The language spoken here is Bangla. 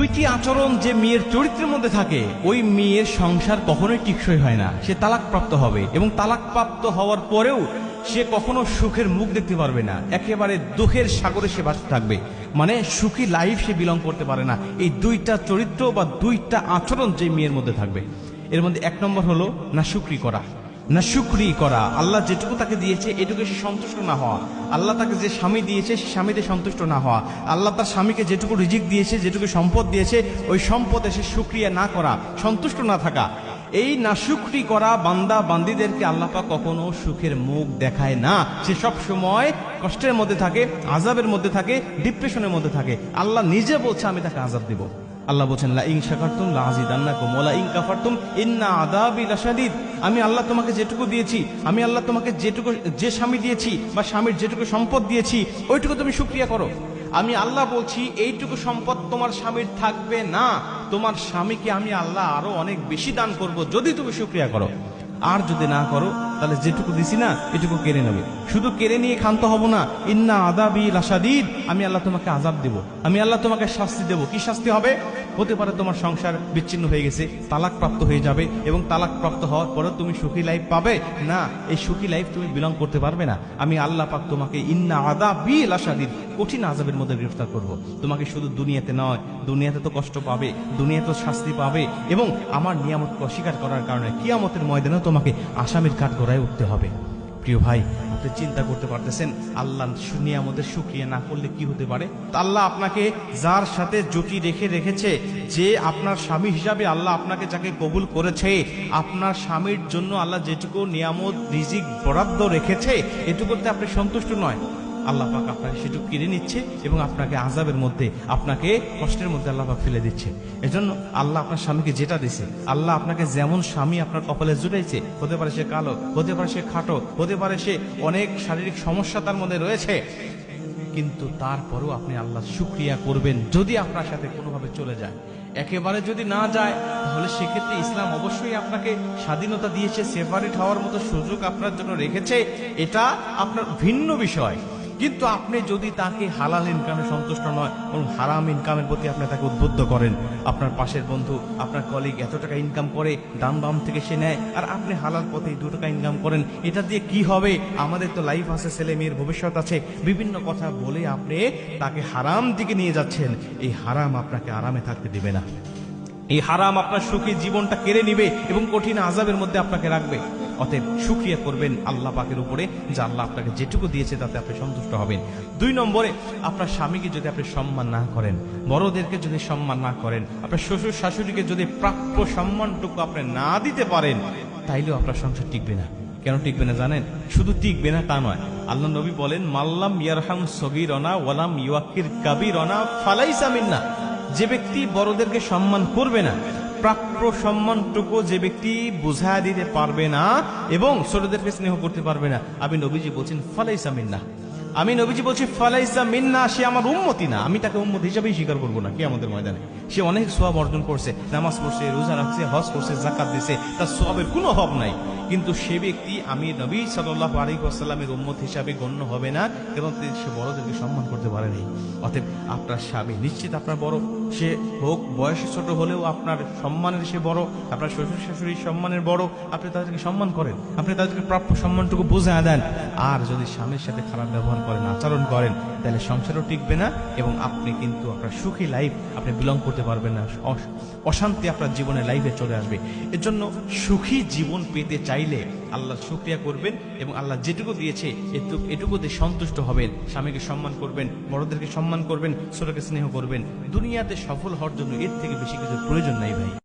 দুইটি আচরণ যে মেয়ের চরিত্রের মধ্যে থাকে, ওই মেয়ের সংসার কখনোই টিকসই হয় না। সে তালাকপ্রাপ্ত হবে এবং তালাকপ্রাপ্ত হওয়ার পরেও সে কখনো সুখের মুখ দেখতে পারবে না। একেবারে দুঃখের সাগরে সে বাস থাকবে। মানে সুখী লাইফ সে বিলং করতে পারে না। এই দুইটা চরিত্র বা দুইটা আচরণ যে মেয়ের মধ্যে থাকবে। এর মধ্যে এক নম্বর হলো না শুক্রি করা। না শুক্রি করা। আল্লাহ যেটুকু তাকে দিয়েছে, এটুকু সে সন্তুষ্ট না হওয়া। আল্লাহ তাকে যে স্বামী দিয়েছে, সে স্বামীতে সন্তুষ্ট না হওয়া। আল্লাহ তার স্বামীকে যেটুকু রিজিক দিয়েছে, যেটুকু সম্পদ দিয়েছে, ওই সম্পদে সে সুক্রিয়া না করা, সন্তুষ্ট না থাকা। এই না নাশুকরি করা বান্দা, বান্দিদেরকে আল্লাপা কখনো সুখের মুখ দেখায় না। সে সব সময় কষ্টের মধ্যে থাকে আজাবের মধ্যে থাকে ডিপ্রেশনের মধ্যে থাকে। আল্লাহ নিজে বলছে, আমি তাকে আজাব দিব। আল্লাহ বলছেন, লা ইং শাকারতুম লা আযিদান্নাকুম ওয়া লা ইং কাফারতুম ইন্না আযাবি লাশাদীদ। আমি আল্লাহ তোমাকে যেটুকু দিয়েছি, আমি আল্লাহ তোমাকে যেটুকু, যে স্বামী দিয়েছি বা স্বামীর যেটুকু সম্পদ দিয়েছি, ওইটুকু তুমি শুকরিয়া করো। আমি আল্লাহ বলছি, এইটুকু সম্পদ তোমার স্বামীর থাকবে না। তোমার স্বামীকে আমি আল্লাহ আরও অনেক বেশি দান করব যদি তুমি শুক্রিয়া করো। আর যদি না করো তাহলে যেটুকু দিছি না, এটুকু কেড়ে নেবে। শুধু কেড়ে নিয়ে ক্ষান্ত হব না, ইন্না আদাবি লাসাদিদ আমি আল্লাহ তোমাকে আজাব দেব। আমি আল্লাহ তোমাকে শাস্তি দেব। কি শাস্তি হবে? হতে পারে তোমার সংসার বিচ্ছিন্ন হয়ে গেছে তালাক প্রাপ্ত হয়ে যাবে এবং তালাক প্রাপ্ত হওয়ার পরে তুমি সুখী লাইফ পাবে। না, এই সুখী লাইফ তুমি বিলং করতে পারবে না। আমি আল্লাহ পাক তোমাকে ইন্না আদা বি লাসাদিদ কঠিন আজাবের মধ্যে গ্রেফতার করব। তোমাকে শুধু দুনিয়াতে নয়, দুনিয়াতে তো কষ্ট পাবে, দুনিয়াতে তো শাস্তি পাবে এবং আমার নিয়ামতকে অস্বীকার করার কারণে কিয়ামতের ময়দানে তোমাকে আসামির কাঠ গড়ায় উঠতে হবে। প্রিয় ভাই, আপনি চিন্তা করতে পারতেছেন, আল্লাহ শুনিয়ে আমাদের সুক্রিয়া না করলে কি হতে পারে? আল্লাহ আপনাকে যার সাথে জুটি রেখে রেখেছে, যে আপনার স্বামী হিসাবে আল্লাহ আপনাকে যাকে কবুল করেছে, আপনার স্বামীর জন্য আল্লাহ যেটুকু নিয়ামত, রিজিক, বরাদ্দ রেখেছে, এটুকুতে আপনি সন্তুষ্ট নয়। আল্লাহ পাক আপনাকে সেটুকু কিনে নিচ্ছে এবং আপনাকে আজাবের মধ্যে, আপনাকে কষ্টের মধ্যে আল্লাহ পাক ফেলে দিচ্ছে। এজন্য আল্লাহ আপনার স্বামীকে যেটা দিছে, আল্লাহ আপনাকে যেমন স্বামী আপনার কপালে জুটাইছে, হতে পারে সে কালো, হতে পারে সে খাটো, হতে পারে সে অনেক শারীরিক সমস্যা তার মধ্যে রয়েছে, কিন্তু তারপরেও আপনি আল্লাহ শুক্রিয়া করবেন যদি আপনার সাথে কোনোভাবে চলে যায়। একেবারে যদি না যায়, তাহলে সেক্ষেত্রে ইসলাম অবশ্যই আপনাকে স্বাধীনতা দিয়েছে সেপারেট হওয়ার মতো সুযোগ আপনার জন্য রেখেছে, এটা আপনার ভিন্ন বিষয়। কিন্তু আপনি যদি তাকে হালাল ইনকামে সন্তুষ্ট নয় এবং হারাম ইনকামের প্রতি আপনি তাকে উদ্বুদ্ধ করেন, আপনার পাশের বন্ধু, আপনার কলিগ এত টাকা ইনকাম করে, দাম বাম থেকে সে নেয়, আর আপনি হালাল পথে দু টাকা ইনকাম করেন, এটা দিয়ে কি হবে? আমাদের তো লাইফ আছে, ছেলে মেয়ের ভবিষ্যৎ আছে। বিভিন্ন কথা বলে আপনি তাকে হারাম দিকে নিয়ে যাচ্ছেন। এই হারাম আপনাকে আরামে থাকতে দিবে না। এই হারাম আপনার সুখী জীবনটা কেড়ে নিবে এবং কঠিন আজাবের মধ্যে আপনাকে রাখবে। অতএব সুক্রিয়া করবেন আল্লাহ পাকের উপরে, যা আল্লাহ আপনাকে যেটুকু দিয়েছে তাতে আপনি সন্তুষ্ট হবেন। দুই নম্বরে, আপনার স্বামীকে যদি আপনি সম্মান না করেন, বড়দেরকে যদি সম্মান না করেন, আপনার শ্বশুর শাশুড়িকে যদি প্রাপ্য সম্মানটুকু আপনি না দিতে পারেন, তাইলেও আপনার সংসার টিকবে না। কেন টিকবে না জানেন? শুধু টিকবে না তা নয়। আল্লাহ নবী বলেন, মাল্লাম ইয়ারহাম সগিরনা ওয়ালাম ইউয়াক্কির কাবিরনা ফালাইসা মিন্না। যে ব্যক্তি বড়দেরকে সম্মান করবে না প্রাপ্য সম্মানটুকু যে ব্যক্তি বুঝা দিতে পারবে না এবং ছোটদেরকে স্নেহ করতে পারবে না। আমি নবীজি বলছেন, ফালাইসা মিন্না। আমি নবীজি বলছি, ফালাইসা মিন্না, সে আমার উম্মতি না। আমি তাকে উম্মত হিসাবেই স্বীকার করব না কি আমাদের ময়দানে। সে অনেক সোয়াব অর্জন করছে, নামাজ পড়ছে, রোজা রাখছে, হজ করছে জাকাত দিছে, তার সোয়াবের কোনো অভাব নাই। কিন্তু সে ব্যক্তি, আমি নবী সাল্লাহ আলিকাসাল্লামের উম্মত হিসাবে গণ্য হবে না এবং সে বড়দেরকে সম্মান করতে পারেনি অতএব আপনার স্বামী নিশ্চিত আপনার বড় সে হোক, বয়সে ছোট হলেও আপনার সম্মানের সে বড়, আপনার শ্বশুর শাশুড়ির সম্মানের বড়, আপনি তাদেরকে সম্মান করেন, আপনি তাদেরকে প্রাপ্য সম্মানটুকু বুঝে দেন। আর যদি স্বামীর সাথে খারাপ ব্যবহার করেন, আচরণ করেন, তাহলে সংসারও টিকবে না এবং আপনি কিন্তু আপনার সুখী লাইফ আপনি বিলং করতে পারবেন না। অশ- অশান্তি আপনার জীবনে লাইফে চলে আসবে। এর জন্য সুখী জীবন পেতে চাইলে আল্লাহ শুক্রিয়া করবেন এবং আল্লাহ যেটুকু দিয়েছে এটুকু এটুকুতে সন্তুষ্ট হবেন। স্বামীকে সম্মান করবেন, বড়দেরকে সম্মান করবেন, ছোটকে স্নেহ করবেন। দুনিয়াতে সফল হওয়ার জন্য এর থেকে বেশি কিছু প্রয়োজন নাই ভাই।